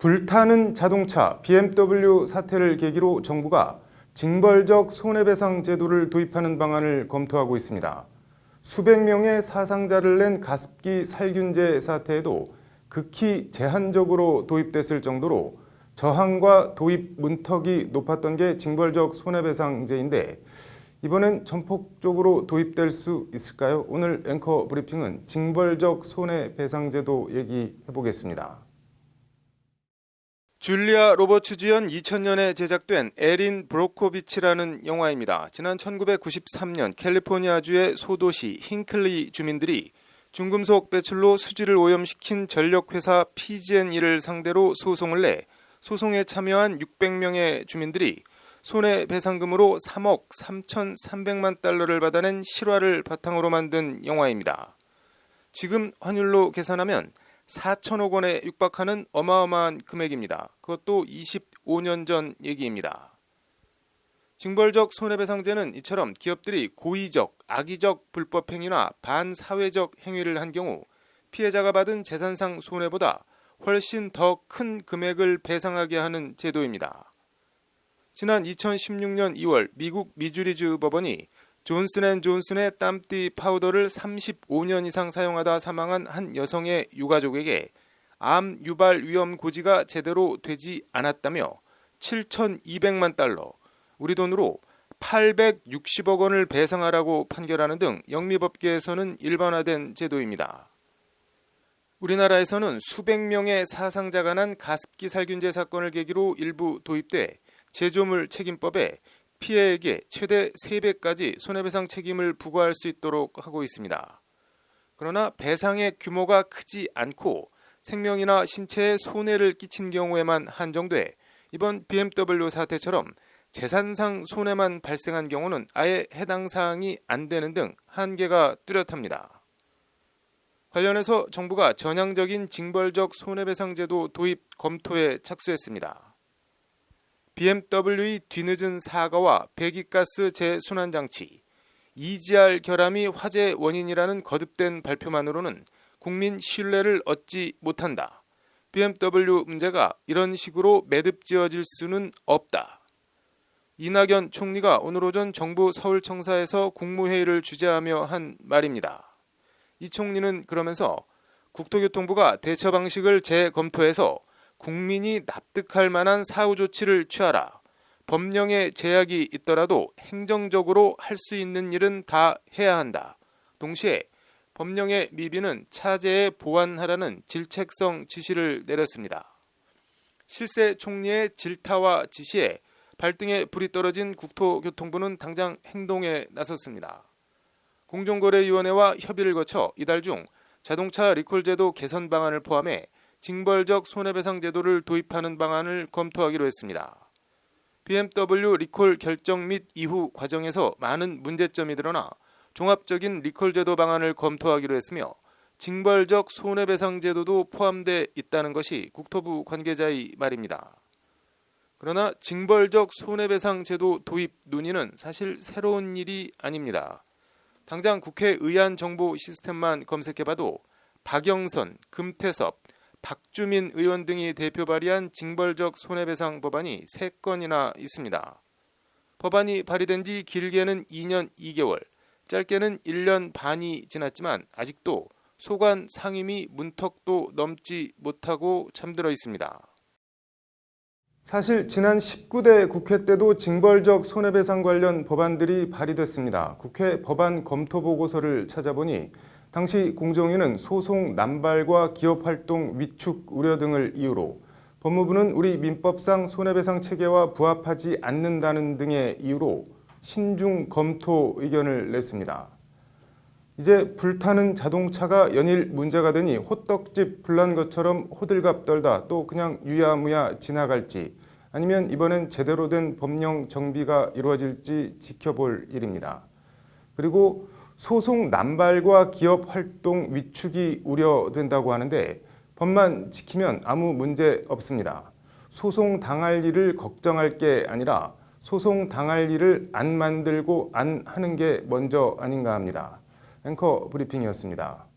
불타는 자동차 BMW 사태를 계기로 정부가 징벌적 손해배상 제도를 도입하는 방안을 검토하고 있습니다. 수백 명의 사상자를 낸 가습기 살균제 사태에도 극히 제한적으로 도입됐을 정도로 저항과 도입 문턱이 높았던 게 징벌적 손해배상제인데 이번엔 전폭적으로 도입될 수 있을까요? 오늘 앵커 브리핑은 징벌적 손해배상제도 얘기해 보겠습니다. 줄리아 로버츠 주연 2000년에 제작된 에린 브로코비치라는 영화입니다. 지난 1993년 캘리포니아주의 소도시 힌클리 주민들이 중금속 배출로 수질을 오염시킨 전력회사 PG&E를 상대로 소송을 내 소송에 참여한 600명의 주민들이 손해배상금으로 3억 3,300만 달러를 받아낸 실화를 바탕으로 만든 영화입니다. 지금 환율로 계산하면 4천억 원에 육박하는 어마어마한 금액입니다. 그것도 25년 전 얘기입니다. 징벌적 손해배상제는 이처럼 기업들이 고의적, 악의적 불법 행위나 반사회적 행위를 한 경우 피해자가 받은 재산상 손해보다 훨씬 더 큰 금액을 배상하게 하는 제도입니다. 지난 2016년 2월 미국 미주리주 법원이 존슨앤존슨의 땀띠 파우더를 35년 이상 사용하다 사망한 한 여성의 유가족에게 암 유발 위험 고지가 제대로 되지 않았다며 7,200만 달러, 우리 돈으로 860억 원을 배상하라고 판결하는 등 영미법계에서는 일반화된 제도입니다. 우리나라에서는 수백 명의 사상자가 난 가습기 살균제 사건을 계기로 일부 도입돼 제조물 책임법에 피해에게 최대 3배까지 손해배상 책임을 부과할 수 있도록 하고 있습니다. 그러나 배상의 규모가 크지 않고 생명이나 신체에 손해를 끼친 경우에만 한정돼 이번 BMW 사태처럼 재산상 손해만 발생한 경우는 아예 해당 사항이 안 되는 등 한계가 뚜렷합니다. 관련해서 정부가 전향적인 징벌적 손해배상제도 도입 검토에 착수했습니다. BMW의 뒤늦은 사과와 배기가스 재순환 장치, EGR 결함이 화재 원인이라는 거듭된 발표만으로는 국민 신뢰를 얻지 못한다. BMW 문제가 이런 식으로 매듭지어질 수는 없다. 이낙연 총리가 오늘 오전 정부 서울청사에서 국무회의를 주재하며 한 말입니다. 이 총리는 그러면서 국토교통부가 대처 방식을 재검토해서 국민이 납득할 만한 사후 조치를 취하라. 법령에 제약이 있더라도 행정적으로 할 수 있는 일은 다 해야 한다. 동시에 법령의 미비는 차제에 보완하라는 질책성 지시를 내렸습니다. 실세 총리의 질타와 지시에 발등에 불이 떨어진 국토교통부는 당장 행동에 나섰습니다. 공정거래위원회와 협의를 거쳐 이달 중 자동차 리콜제도 개선 방안을 포함해 징벌적 손해배상 제도를 도입하는 방안을 검토하기로 했습니다. BMW 리콜 결정 및 이후 과정에서 많은 문제점이 드러나 종합적인 리콜 제도 방안을 검토하기로 했으며 징벌적 손해배상 제도도 포함돼 있다는 것이 국토부 관계자의 말입니다. 그러나 징벌적 손해배상 제도 도입 논의는 사실 새로운 일이 아닙니다. 당장 국회 의안 정보 시스템만 검색해봐도 박영선, 금태섭, 박주민 의원 등이 대표 발의한 징벌적 손해배상 법안이 3건이나 있습니다. 법안이 발의된 지 길게는 2년 2개월, 짧게는 1년 반이 지났지만 아직도 소관 상임위 문턱도 넘지 못하고 잠들어 있습니다. 사실 지난 19대 국회 때도 징벌적 손해배상 관련 법안들이 발의됐습니다. 국회 법안 검토 보고서를 찾아보니 당시 공정위는 소송 남발과 기업 활동 위축 우려 등을 이유로 법무부는 우리 민법상 손해배상 체계와 부합하지 않는다는 등의 이유로 신중 검토 의견을 냈습니다. 이제 불타는 자동차가 연일 문제가 되니 호떡집 불난 것처럼 호들갑 떨다 또 그냥 유야무야 지나갈지 아니면 이번엔 제대로 된 법령 정비가 이루어질지 지켜볼 일입니다. 그리고 소송 남발과 기업 활동 위축이 우려된다고 하는데 법만 지키면 아무 문제 없습니다. 소송 당할 일을 걱정할 게 아니라 소송 당할 일을 안 만들고 안 하는 게 먼저 아닌가 합니다. 앵커 브리핑이었습니다.